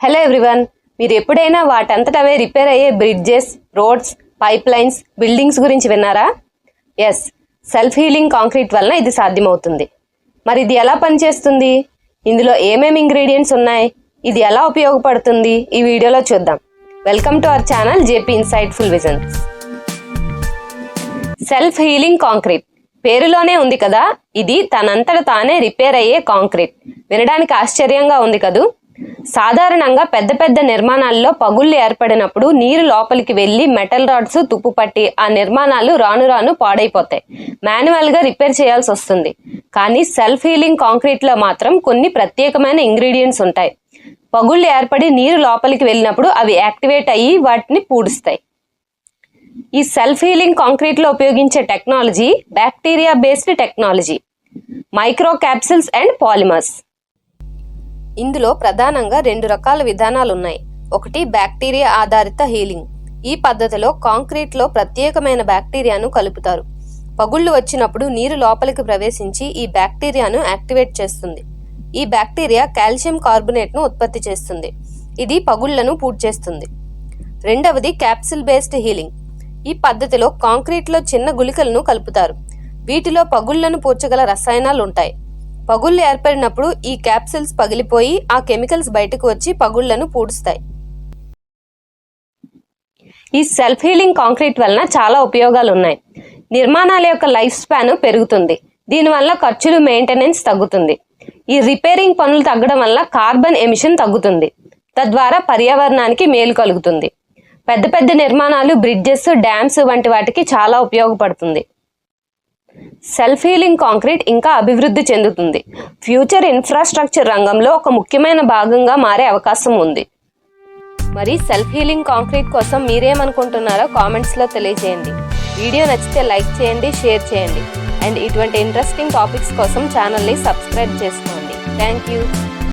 Hello everyone మీరు ఎప్పుడైనా వాటంతట అవే రిపేర్ అయ్యే bridges roads pipe lines buildings గురించి విన్నారా? ఎస్ సెల్ఫ్ హీలింగ్ కాంక్రీట్ వలన ఇది సాధ్యమవుతుంది. మరి ఇది ఎలా పనిచేస్తుంది? ఇందులో ఏమేమి ఇంగ్రీడియంట్స్ ఉన్నాయి? ఇది ఎలా ఉపయోగపడుతుంది? ఈ వీడియోలో చూద్దాం. Welcome to our channel JP insightful visions self healing concrete పేరులోనే ఉంది కదా? ఇది తనంతట తానే రిపేర్ అయ్యే కాంక్రీట్ వినడానికి ఆశ్చర్యంగా ఉంది కదూ? సాధారణంగా పెద్ద పెద్ద నిర్మాణాల్లో పగుళ్ళు ఏర్పడినప్పుడు నీరు లోపలికి వెళ్ళి మెటల్ రాడ్స్ తుప్పు పట్టి ఆ నిర్మాణాలు రాను రాను పాడైపోతాయి. మాన్యువల్గా రిపేర్ చేయాల్సి వస్తుంది. కానీ సెల్ఫ్ హీలింగ్ కాంక్రీట్లో మాత్రం కొన్ని ప్రత్యేకమైన ఇంగ్రీడియంట్స్ ఉంటాయి. పగుళ్ళు ఏర్పడి నీరు లోపలికి వెళ్ళినప్పుడు అవి యాక్టివేట్ అయ్యి వాటిని పూడుస్తాయి. ఈ సెల్ఫ్ హీలింగ్ కాంక్రీట్లో ఉపయోగించే technology bacteria based technology. Micro capsules and polymers. ఇందులో ప్రధానంగా రెండు రకాల విధానాలు ఉన్నాయి ఒకటి బ్యాక్టీరియా ఆధారిత హీలింగ్. ఈ పద్ధతిలో కాంక్రీట్లో ప్రత్యేకమైన బ్యాక్టీరియాను కలుపుతారు. పగుళ్ళు వచ్చినప్పుడు నీరు లోపలికి ప్రవేశించి ఈ బ్యాక్టీరియాను యాక్టివేట్ చేస్తుంది. ఈ బ్యాక్టీరియా కాల్షియం కార్బొనేట్ను ఉత్పత్తి చేస్తుంది. ఇది పగుళ్ళను పూడ్చేస్తుంది. రెండవది క్యాప్సిల్ బేస్డ్ హీలింగ్. ఈ పద్ధతిలో కాంక్రీట్లో చిన్న గుళికలను కలుపుతారు. వీటిలో పగుళ్ళను పూడ్చగల రసాయనాలు ఉంటాయి పగుళ్ళు ఏర్పడినప్పుడు ఈ క్యాప్సిల్స్ పగిలిపోయి ఆ కెమికల్స్ బయటకు వచ్చి పగుళ్ళను పూడుస్తాయి. ఈ సెల్ఫ్ హీలింగ్ కాంక్రీట్ వలన చాలా ఉపయోగాలు ఉన్నాయి నిర్మాణాల యొక్క లైఫ్ స్పాన్ పెరుగుతుంది. దీనివల్ల ఖర్చులు మెయింటెనెన్స్ తగ్గుతుంది. ఈ రిపేరింగ్ పనులు తగ్గడం వల్ల కార్బన్ ఎమిషన్ తగ్గుతుంది. తద్వారా పర్యావరణానికి మేలు కలుగుతుంది. పెద్ద పెద్ద నిర్మాణాలు బ్రిడ్జెస్ డ్యామ్స్ వంటి వాటికి చాలా ఉపయోగపడుతుంది. సెల్ఫ్ హీలింగ్ కాంక్రీట్ ఇంకా అభివృద్ధి చెందుతుంది. ఫ్యూచర్ ఇన్ఫ్రాస్ట్రక్చర్ రంగంలో ఒక ముఖ్యమైన భాగంగా మారే అవకాశం ఉంది. మరి సెల్ఫ్ హీలింగ్ కాంక్రీట్ కోసం మీరేమనుకుంటున్నారో కామెంట్స్లో తెలియజేయండి. వీడియో నచ్చితే లైక్ చేయండి షేర్ చేయండి. అండ్ ఇటువంటి ఇంట్రెస్టింగ్ టాపిక్స్ కోసం ఛానల్ని సబ్స్క్రైబ్ చేసుకోండి. Thank you.